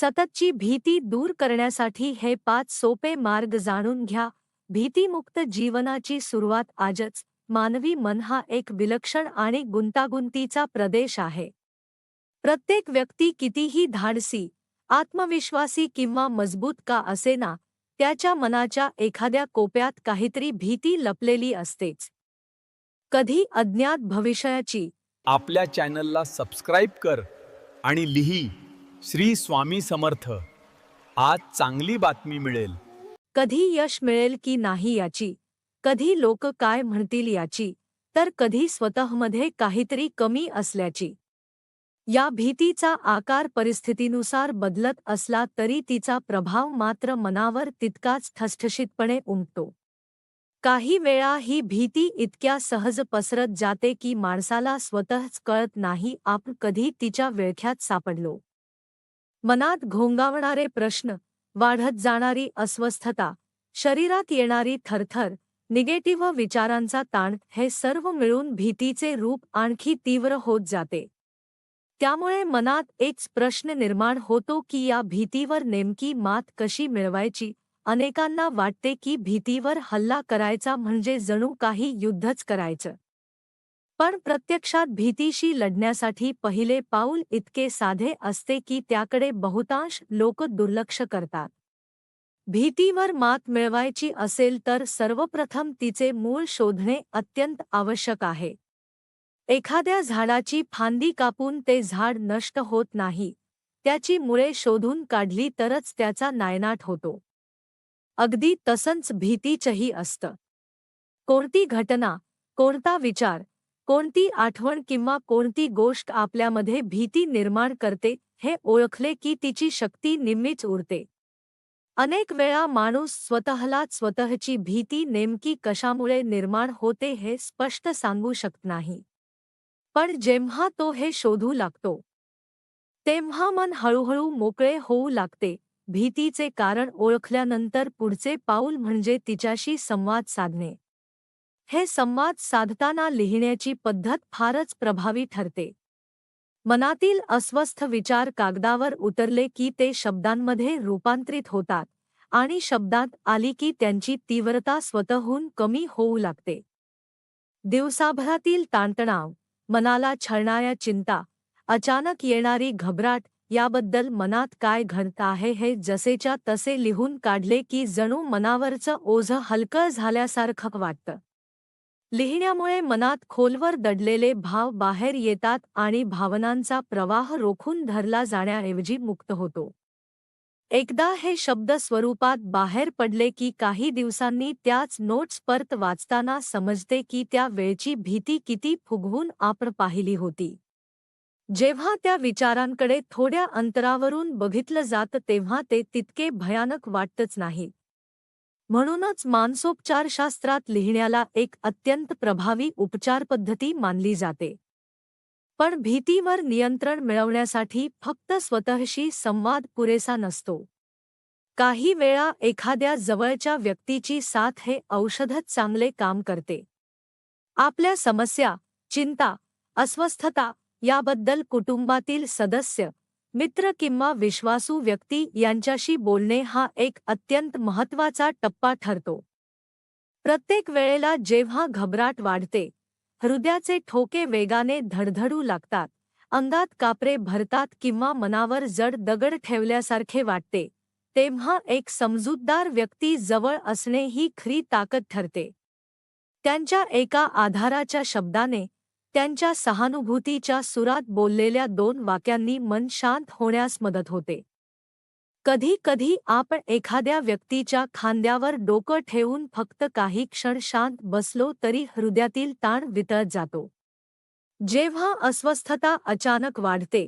सततची भीती दूर करण्यासाठी हे पाच सोपे मार्ग जाणून घ्या. भीतीमुक्त जीवनाची सुरुवात आजच. मानवी मन हा एक विलक्षण आणि गुंतागुंतीचा प्रदेश आहे. प्रत्येक व्यक्ती कितीही धाडसी आत्मविश्वासी किंवा मजबूत का असेना त्याच्या मनाच्या एखाद्या कोप्यात काहीतरी भीती लपलेली असतेच. कधी अज्ञात भविष्याची. आपल्या चॅनलला सबस्क्राईब कर आणि लिही. श्री स्वामी समर्थ. आज चांगली बातमी मिळेल. कधी यश मिळेल की नाही याची? कधी लोक काय म्हणतील याची? तर कधी स्वतःमध्ये काहीतरी कमी असल्याची. या भीतीचा आकार परिस्थितीनुसार बदलत असला तरी तिचा प्रभाव मात्र मनावर तितकाच ठसठशीतपणे उमटतो. काही वेळा ही भीती इतक्या सहज पसरत जाते की माणसाला स्वतःच कळत नाही आपण कधी तिच्या विळख्यात सापडलो. मनात घोंगावणारे प्रश्न वाढत जाणारी अस्वस्थता शरीरात येणारी थरथर निगेटिव्ह विचारांचा ताण हे सर्व मिळून भीतीचे रूप आणखी तीव्र होत जाते. त्यामुळे मनात एकच प्रश्न निर्माण होतो की या भीतीवर नेमकी मात कशी मिळवायची? अनेकांना वाटते की भीतीवर हल्ला करायचा म्हणजे जणू काही युद्धच करायचं. पण प्रत्यक्षात भीतीशी लढण्यासाठी पहिले पाऊल इतके साधे असते की त्याकडे बहुतांश लोक दुर्लक्ष करतात. भीतीवर मात मिळवायची असेल तर सर्वप्रथम तिचे मूळ शोधणे अत्यंत आवश्यक आहे. एखाद्या झाडाची फांदी कापून ते झाड नष्ट होत नाही त्याची मुळे शोधून काढली तरच त्याचा नायनाट होतो. अगदी तसंच भीतीचही असतं. कोणती घटना कोणता विचार कोणती आठवण किंवा कोणती गोष्ट आपल्यामध्ये भीती निर्माण करते हे ओळखले की तिची शक्ती निम्मीच उरते. अनेक वेळा माणूस स्वतःला स्वतःची भीती नेमकी कशामुळे निर्माण होते हे स्पष्ट सांगू शकत नाही. पण जेव्हा तो हे शोधू लागतो तेव्हा मन हळूहळू मोकळे होऊ लागते. भीतीचे कारण ओळखल्यानंतर पुढचे पाऊल म्हणजे तिच्याशी संवाद साधणे. हे संवाद साधताना लिहिण्याची पद्धत फारच प्रभावी ठरते. मनातील अस्वस्थ विचार कागदावर उतरले की ते शब्दांमध्ये रूपांतरित होतात आणि शब्दात आली की त्यांची तीव्रता स्वतःहून कमी होऊ लागते. दिवसाभरातील ताणतणाव मनाला छळणाऱ्या चिंता अचानक येणारी घबराट याबद्दल मनात काय घडत आहे हे जसेच्या तसे लिहून काढले की जणू मनावरचं ओझं हलकं झाल्यासारखं वाटतं. लिहिण्यामुळे मनात खोलवर दडलेले भाव बाहेर येतात आणि भावनांचा प्रवाह रोखून धरला जाण्याऐवजी मुक्त होतो. एकदा हे शब्द स्वरूपात बाहेर पडले की काही दिवसांनी त्याच नोट्स परत वाचताना समजते की त्या वेळची भीती किती फुगवून आपण पाहिली होती. जेव्हा त्या विचारांकडे थोड्या अंतरावरून बघितलं जातं तेव्हा ते तितके भयानक वाटतच नाही. म्हणूनच मानसोपचारशास्त्रात लिहिण्याला एक अत्यंत प्रभावी उपचारपद्धती मानली जाते. पण भीतीवर नियंत्रण मिळवण्यासाठी फक्त स्वतःशी संवाद पुरेसा नसतो. काही वेळा एखाद्या जवळच्या व्यक्तीची साथ हे औषधच चांगले काम करते. आपल्या समस्या चिंता अस्वस्थता याबद्दल कुटुंबातील सदस्य मित्र किंवा विश्वासू व्यक्ती यांच्याशी बोलणे हा एक अत्यंत महत्वाचा टप्पा ठरतो. प्रत्येक वेळेला जेव्हा घबराट वाढते, हृदयाचे ठोके वेगाने धडधडू लागतात, अंगात कापरे भरतात किंवा मनावर जड दगड ठेवल्यासारखे वाटते, तेव्हा एक समजूतदार व्यक्ती जवळ असणे ही खरी ताकद ठरते. त्यांच्या एका आधाराच्या शब्दाने त्यांच्या सहानुभूतीच्या सुरात बोललेल्या दोन वाक्यांनी मन शांत होण्यास मदत होते. कधी कधी आपण एखाद्या व्यक्तीच्या खांद्यावर डोकं ठेवून फक्त काही क्षण शांत बसलो तरी हृदयातील ताण वितळत जातो. जेव्हा अस्वस्थता अचानक वाढते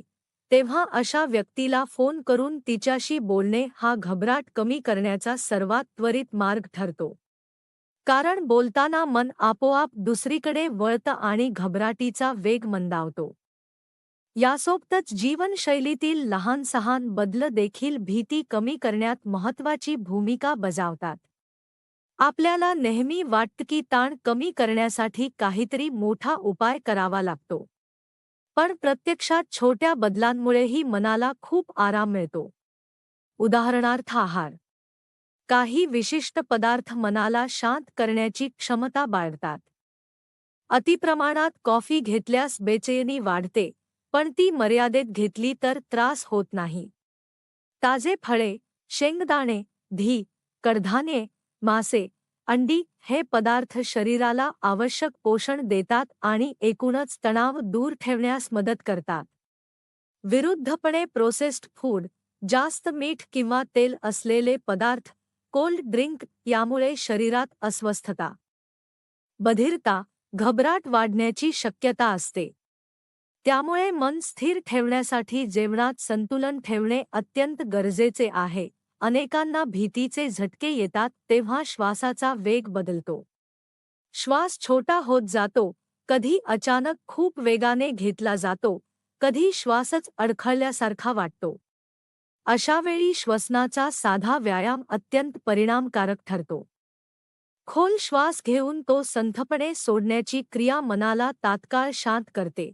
तेव्हा अशा व्यक्तीला फोन करून तिच्याशी बोलणे हा घबराट कमी करण्याचा सर्वात त्वरित मार्ग ठरतो. कारण बोलताना मन आपोआप दुसरीकडे वळतं आणि घबराटीचा वेग मंदावतो. यासोबतच जीवनशैलीतील लहान सहान बदल देखील भीती कमी करण्यात महत्वाची भूमिका बजावतात. आपल्याला नेहमी वाटतं की ताण कमी करण्यासाठी काहीतरी मोठा उपाय करावा लागतो. पण प्रत्यक्षात छोट्या बदलांमुळेही मनाला खूप आराम मिळतो. उदाहरणार्थ आहार. काही विशिष्ट पदार्थ मनाला शांत करण्याची क्षमता बाळगतात. अतिप्रमाणात कॉफी घेतल्यास बेचैनी वाढते पण ती मर्यादेत घेतली तर त्रास होत नाही. ताजे फळे शेंगदाणे धी कडधान्ये मासे अंडी हे पदार्थ शरीराला आवश्यक पोषण देतात आणि एकूणच तणाव दूर ठेवण्यास मदत करतात. विरुद्धपणे प्रोसेस्ड फूड जास्त मीठ किंवा तेल असलेले पदार्थ कोल्ड ड्रिंक यामुळे शरीरात अस्वस्थता. बधिरता घबराट वाढण्याची शक्यता असते. त्यामुळे मन स्थिर ठेवण्यासाठी जेवणात संतुलन ठेवणे अत्यंत गरजेचे आहे. अनेकांना भीतीचे झटके येतात तेव्हा श्वासाचा वेग बदलतो. श्वास छोटा होत जातो कधी अचानक खूप वेगाने घेतला जातो कधी श्वासच अडखळल्यासारखा वाटतो. अशावेळी श्वसनाचा साधा व्यायाम अत्यंत परिणामकारक ठरतो. खोल श्वास घेऊन तो संथपणे सोडण्याची क्रिया मनाला तात्काळ शांत करते.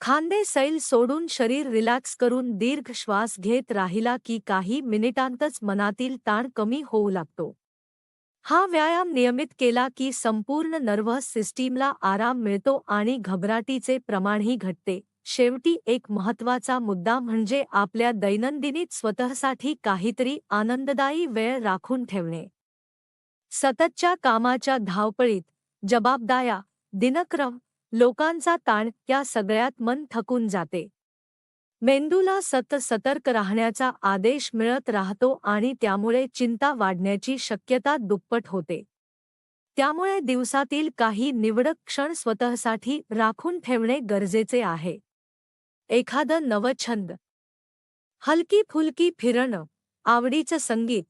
खांदे सैल सोडून शरीर रिलॅक्स करून दीर्घ श्वास घेत राहिला की काही मिनिटांतच मनातील ताण कमी होऊ लागतो. हा व्यायाम नियमित केला की संपूर्ण नर्व्हस सिस्टीमला आराम मिळतो आणि घबराटीचे प्रमाणही घटते. शेवटी एक महत्त्वाचा मुद्दा म्हणजे आपल्या दैनंदिनीत स्वतःसाठी काहीतरी आनंददायी वेळ राखून ठेवणे. सततच्या कामाच्या धावपळीत जबाबदाया दिनक्रम लोकांचा ताण या सगळ्यात मन थकून जाते. मेंदूला सत सतर्क राहण्याचा आदेश मिळत राहतो आणि त्यामुळे चिंता वाढण्याची शक्यता दुप्पट होते. त्यामुळे दिवसातील काही निवडक क्षण स्वतःसाठी राखून ठेवणे गरजेचे आहे. एखादं नवं छंद. हलकी फुलकी फिरणं आवडीचं संगीत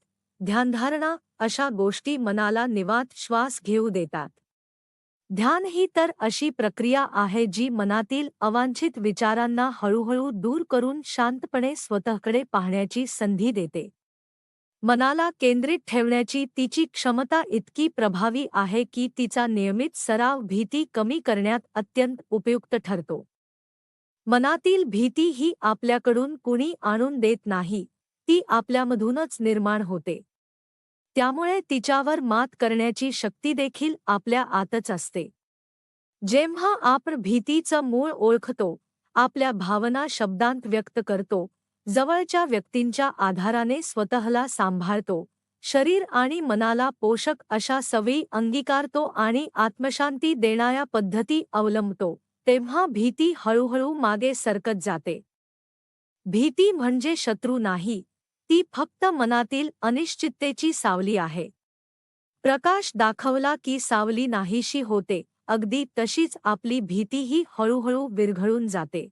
ध्यानधारणा अशा गोष्टी मनाला निवांत श्वास घेऊ देतात. ध्यान ही तर अशी प्रक्रिया आहे जी मनातील अवांछित विचारांना हळूहळू दूर करून शांतपणे स्वतःकडे पाहण्याची संधी देते. मनाला केंद्रित ठेवण्याची तिची क्षमता इतकी प्रभावी आहे की तिचा नियमित सराव भीती कमी करण्यात अत्यंत उपयुक्त ठरतो. मनातील भीती ही आपल्याकडून कुणी आणून देत नाही ती आपल्यामधूनच निर्माण होते. त्यामुळे तिच्यावर मात करण्याची शक्ती देखील आपल्या आतच असते. जेव्हा आपण भीतीचं मूळ ओळखतो आपल्या भावना शब्दांत व्यक्त करतो जवळच्या व्यक्तींच्या आधाराने स्वतःला सांभाळतो शरीर आणि मनाला पोषक अशा सवयी अंगीकारतो आणि आत्मशांती देणाऱ्या पद्धती अवलंबतो. तेव्हा भीती हळूहळू मागे सरकत जाते. भीती म्हणजे शत्रू नाही ती फक्त मनातील अनिश्चिततेची सावली आहे. प्रकाश दाखवला की सावली नाहीशी होते अगदी तशीच आपली भीतीही हळूहळू विरघळून जाते.